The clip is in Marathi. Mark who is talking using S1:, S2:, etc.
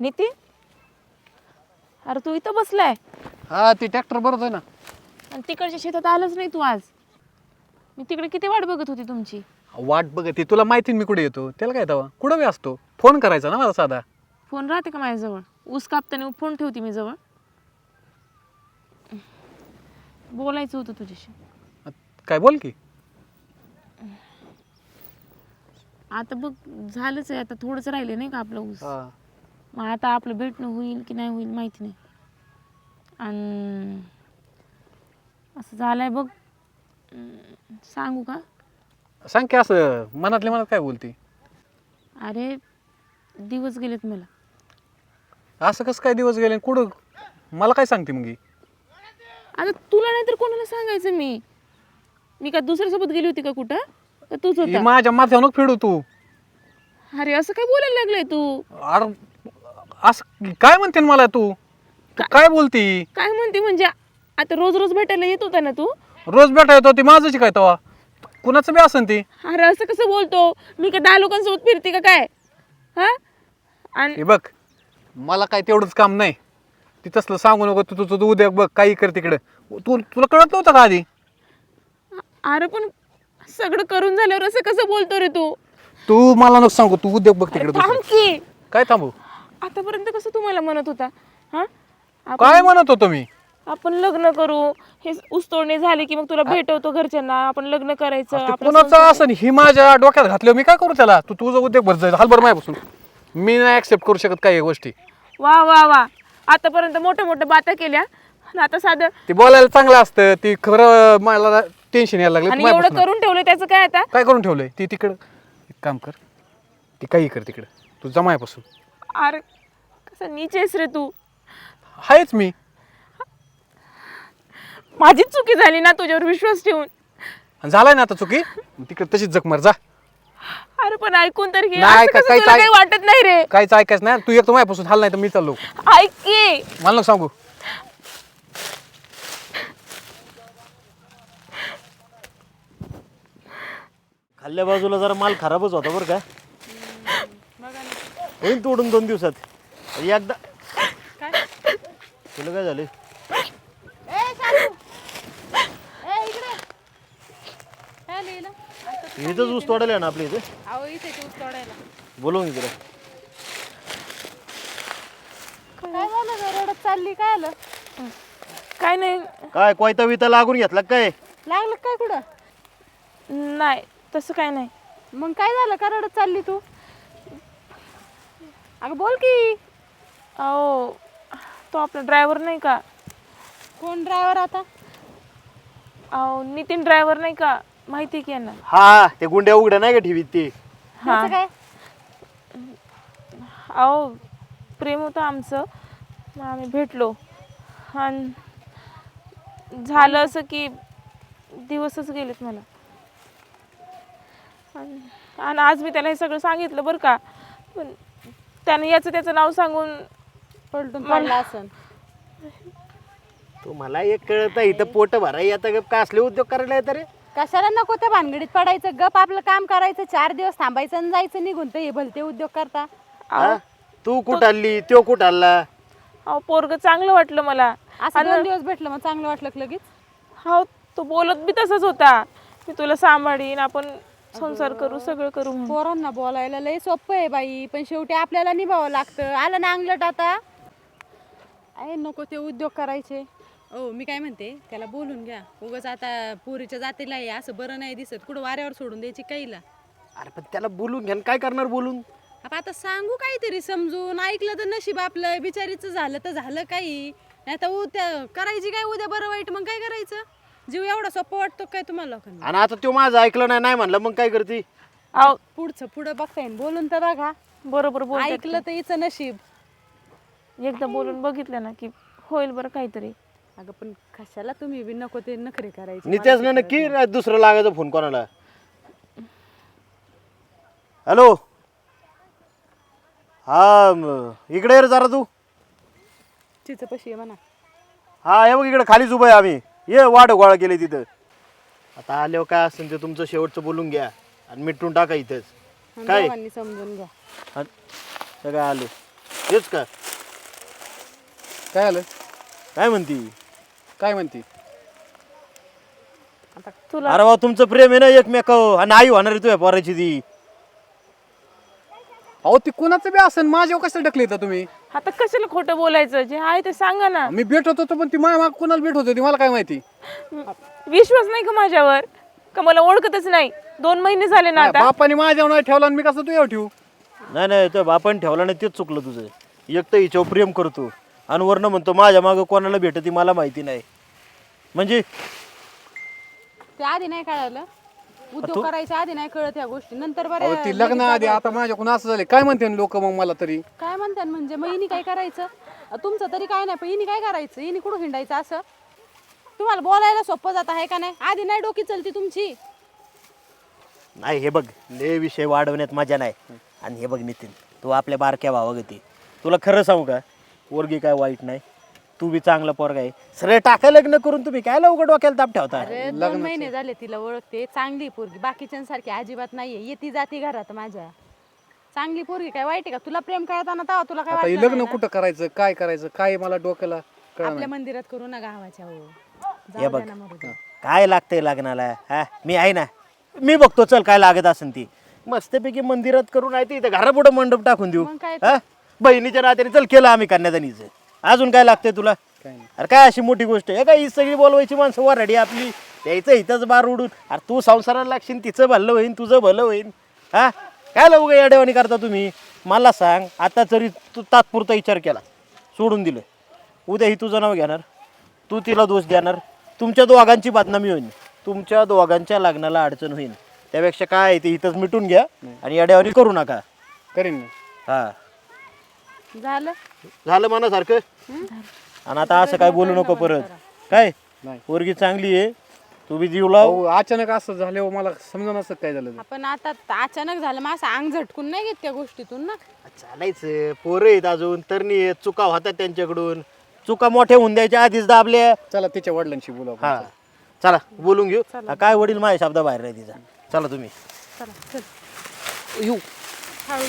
S1: नितीन? अरे तू इथं बसलाय.
S2: हा ती ट्रॅक्टर बरोबर आहे ना.
S1: आणि तिकडच्या शेतात आलंच नाही तू आज. मी तिकडे किती वाट बघत होती तुमची?
S2: वाट बघ ती तुला माहिती ना मी कुठे येतो? त्याला काय तेव्हा कुठं बी असतो? फोन करायचा ना मला साधा.
S1: फोन राहते का माझ्याजवळ? ऊस कापताना फोन ठेवते मी जवळ. बोलायचं होतं तुझ्याशी.
S2: काय बोल की.
S1: आता बघ झालंच आहे. आता थोडंच राहिले नाही का आपलं ऊस?
S2: हा.
S1: मग आता आपलं भेटणं होईल की नाही होईल माहिती नाही. आणि असं झालंय बघ. अं, सांगू का?
S2: सांग की असं मनातल्या मनात काय बोलती?
S1: अरे दिवस गेलेत मला.
S2: असं कसं काय दिवस गेले? कुठं? मला काय सांगते मग ही?
S1: आता तुला नाही तर कोणाला सांगायचं मी? मी का दुसऱ्यासोबत गेली होती का कुठं? का तूच
S2: ही
S1: होता?
S2: माझ्या माथ्यावर फिडू तू.
S1: अरे असं काय बोलायला लागलाय तू?
S2: अरे असं काय म्हणते मला तू? तू काय बोलती?
S1: काय म्हणते म्हणजे? आता रोज रोज भेटायला येत होता ना तू?
S2: रोज भेटा येतो ती माझंच काय तेव्हा. कुणाचं बी असन ती?
S1: अरे असं कसं बोलतो? मी का दहा लोकांसोबत फिरते का काय? हा? आणि
S2: हे बघ मला काय तेवढंच काम नाही. ती तसलं सांगू नको तू तुझं उद्या बघ काही कर तिकडं. तू तुला कळत नव्हतं का आधी?
S1: अरे पण सगळं करून झाल्यावर असं कसं बोलतो रे तू?
S2: तू मला नको सांगू तू उद्या बघ तिकडे
S1: थांब
S2: दुसरं.
S1: की.
S2: काय थांबू?
S1: आतापर्यंत कसं तू मला म्हणत होता? हा? आपण
S2: काय म्हणत होतो मी?
S1: आपण लग्न करू. हे ऊसतोडणी झाली की मग तुला भेटवतो घरच्यांना. आपण लग्न करायचं
S2: ते
S1: आपलं
S2: कुणाचं असं ही माझ्या डोक्यात घातलं मी काय करू त्याला? तू तुझं उद्योग भर जाईल. हलभर माझ्यापासून. मी नाही ऍक्सेप्ट करू शकत काही गोष्टी.
S1: वा वा वा. आतापर्यंत मोठ्या मोठ्या बाता केल्या. आणि आता साधं
S2: ती बोलायला चांगलं असतं. ती खरं मला टेन्शन यायला लागलं
S1: आणि
S2: तू
S1: एवढं
S2: माझ्यापासून.
S1: करून ठेवलं त्याचं काय आता?
S2: काय करून ठेवलंय? ती तिकडं. एक काम कर. ती काही कर तिकडं. तू जमायपासून
S1: अरे कसं नीचेस रे तू.
S2: आहेच मी.
S1: माझीच चुकी झाली ना तुझ्यावर विश्वास ठेवून.
S2: आणि झालाय ना आता चुकी? तिकडे तशीच जग मार जा.
S1: अरे पण ऐकून तर घे.
S2: नाही,
S1: असं
S2: का-
S1: कसं
S2: काही-
S1: तुला
S2: काही-
S1: काही वाटत नाही रे.
S2: काहीच ऐकायचं नाही. तू एक तर माझ्यापासून हाल नाही तर मी चाललो.
S1: ऐक की.
S2: मला नको सांगू.
S3: खाल्ल्या बाजूला जरा माल खराबच होता बरं का. होईन तोडून दोन दिवसात. एकदा तुला काय झालं? इथंच ऊस तोडायला आहे ना आपल्या इथे? बोलवून इकडे
S4: काय झालं गं? रडत चालली काय आलं?
S1: काय नाही.
S3: काय कोयता विता लागून घेतला का काय?
S4: लागलं काय कुठं?
S1: नाही तसं काय नाही.
S4: मग काय झालं? का रडत चालली तू? अगं बोल की.
S1: अहो तो आपला ड्रायव्हर नाही का?
S4: कोण ड्रायव्हर आता?
S1: अहो नितीन ड्रायव्हर नाही का? माहिती आहे की यांना?
S3: हा ते गुंड्या उघड्या नाही का ठेवीत ते?
S1: हा.
S4: त्याचं काय?
S1: अहो प्रेम होतं आमचं. मग आम्ही भेटलो. आणि झालं असं की दिवसच गेलेत मला. आणि आणि आज मी त्याला हे सगळं सांगितलं बरं का. पण त्याने याचं त्याचं नाव सांगून
S4: पलटून पडला असन.
S3: तुम्हाला एक कळत इथं पोट भराय आता गप. का असले उद्योग करायला येतं रे?
S4: कशाला नको त्या भानगडीत पडायचं? गप आपलं काम करायचं चार दिवस थांबायचं आणि जायचं निघून तर हे भलते उद्योग करता.
S3: हा? तू कुठं आली? त्यो कुठं आला?
S1: अहो पोरग चांगलं वाटलं मला.
S4: असं दोन दिवस भेटलं मग चांगलं वाटलं का लगेच?
S1: हो तो बोलत बी तसाच होता. मी तुला सांभाळीन आपण संसार करू सगळं करू म्हणून.
S4: पोरांना बोलायला लय सोपं आहे बाई पण शेवटी आपल्याला निभावं लागतं. आलं ना अंगलट आता? आहे नको ते उद्योग करायचे. ओ मी काय म्हणते त्याला बोलून घ्या. उगाच आता पोरीच्या जातीला आहे असं बरं नाही दिसत. कुठं वाऱ्यावर सोडून द्यायची काहीला.
S3: अरे पण त्याला बोलून घ्या न. काय करणार बोलून?
S4: आता सांगू काहीतरी समजून. ऐकलं तर नशीब आपलं बिचारीचं झालं तर झालं काही. नाही तर उद्या करायची काय उद्या बरं वाईट मग काय करायचं? जीव एवढा सोपं वाटतो काय तुम्हाला लोकांना?
S3: आणि आता त्यो माझं ऐकलं नाही नाही म्हणलं मग काय करते?
S1: अहो
S4: पुढचं पुढं बघता येईन बोलून तर बघा.
S1: बरोबर बोल
S4: ऐकलं तर हिचं नशीब.
S1: एकदा बोलून बघितलं ना की होईल बरं काहीतरी.
S4: अगं पण कशाला तुम्ही बी नको ते नखरे करायचे?
S3: नित्याच ना नक्की नाही. दुसरं लागायचं फोन कोणाला? हॅलो हा म, इकडे ये रे जरा तू.
S4: तिचं पशी आहे म्हणा.
S3: हा हे बघ इकडे खालीच उभं आहे आम्ही. ये वाढ गोळा केले तिथं. आता आल्यावर काय असेल ते तुमचं शेवटचं बोलून घ्या आणि मिटून टाका इथंच. काय?
S4: दोघांनी समजून घ्या.
S3: सगळं आलो. हेच का?
S2: काय आलं?
S3: काय म्हणती?
S2: काय म्हणते?
S1: तुला
S3: अरे वा तुमचं प्रेम आहे ना एकमेकावर. आणि आई होणार आहे तुझ्या पोराची ती.
S2: अहो ती कोणाचं बी असेल माझ्यावर कसं ढकली तुम्ही?
S1: आता कशाला खोटं बोलायचं? जे आहे ते सांगा ना.
S2: मी भेट होतो पण ती माझ्या माग कोणाला भेट होती मला काय माहिती?
S1: विश्वास नाही का माझ्यावर? का मला ओळखतच नाही? दोन महिने झाले ना आता.
S2: बापाने माझ्यावर नाही ठेवला आणि मी कसं तुझ्यावर ठेवू?
S3: नाही नाही तुझ्या बापाने ठेवला नाही तेच चुकलं तुझं. एक तर हिच्यावर प्रेम करतो आणि वरनं म्हणतो माझ्या मागं कोणाला भेटती मला माहिती नाही. म्हणजे
S4: ते आधी नाही कळालं? उद्योग करायच्या आधी नाही कळत ह्या गोष्टी. नंतर
S2: अहो
S4: बरं
S2: ती लग्न आधी आता माझ्याकडून असं झाले काय म्हणते लोक मग मला तरी?
S4: काय म्हणतात म्हणजे मग हिनी काय करायचं? अ, तुमचं तरी काय नाही पण हिनी काय करायचं? हिनी कुठं हिंडायचं असं? तुम्हाला बोलायला सोपं जात आहे का नाही? आधी नाही डोकी चलती तुमची.
S3: नाही हे बघ लय विषय वाढवण्यात मजा नाही. आणि हे बघ नितीन तू आपल्या बारक्या भावागती. तुला खरं सांगू का? पोरगी काय वाईट नाही. तू बी चांगला पोरगा आहे. सगळे टाका लग्न करून तुम्ही काय लवकर डोक्याला ताप ठेवता?
S4: अरे दोन महिने झाले तिला ओळखते. चांगली पोरगी. बाकीच्यांसारखी अजिबात नाहीये. येती जाती घरात माझ्या. चांगली पोरगी काय वाईट आहे का? तुला प्रेम करताना तेव्हा तुला काय
S2: आता हे
S4: वाटलं
S2: लग्न
S4: नाही ना?
S2: कुठं करायचं? काय करायचं? काय मला डोक्याला?
S4: आपल्या मंदिरात करू ना गावाच्या हो.
S3: हे बघ.
S4: द्या ना मरू द्या.
S3: काय लागतंय लग्नाला? हा? मी आहे ना. मी बघतो चल काय लागत असेल ती. मस्तपैकी मंदिरात करून आहे ती. इथं घरापुढं मंडप टाकून देऊ.
S4: मग काय?
S3: हा? बहिणीच्या नात्याने चल केलं आम्ही कन्यादानीचं. अजून काय लागतंय तुला?
S2: काय नाही.
S3: अरे काय अशी मोठी गोष्ट आहे? काय ही सगळी बोलवायची माणसं वराडी आपली. त्याचं इथंच बार उडून. अरे तू संसाराला लागशील तिचं भलं होईन तुझं भलं होईन. हा? काय लवकर या डेवानी करता तुम्ही? मला सांग आता जरी तू तात्पुरता विचार केला सोडून दिलं उद्या ही तुझं नाव घेणार तू तिला दोष देणार तुमच्या दोघांची बदनामी होईल तुमच्या दोघांच्या लग्नाला अडचण होईल त्यापेक्षा काय आहे ते इथंच मिटून घ्या आणि या डेवानी करू नका.
S2: करीन
S3: हा.
S4: झालं?
S3: झालं मनासारखं? आणि आता असं काय बोलू नको परत. काय?
S2: नाही.
S3: पोरगी चांगली आहे. तू बी जीव लाव.
S2: अहो अचानक असं झालं मला समजा नसतं काय झालं ते.
S4: आपण आता अचानक झालं मग असं अंग झटकून नाही घेत त्या गोष्टीतून ना?
S3: चालायचं. पोरं आहेत अजून तरणी आहेत चुका होतात त्यांच्याकडून. चुका मोठ्या होऊन द्यायच्या आधीच दाबल्या.
S2: चला तिच्या वडिलांशी बोला
S3: हा. चला बोलून घेऊ. हा, काय वडील माझ्या शब्दा बाहेर आहे तिचा चला तुम्ही.
S4: चला चल.
S2: येऊ.
S4: हळू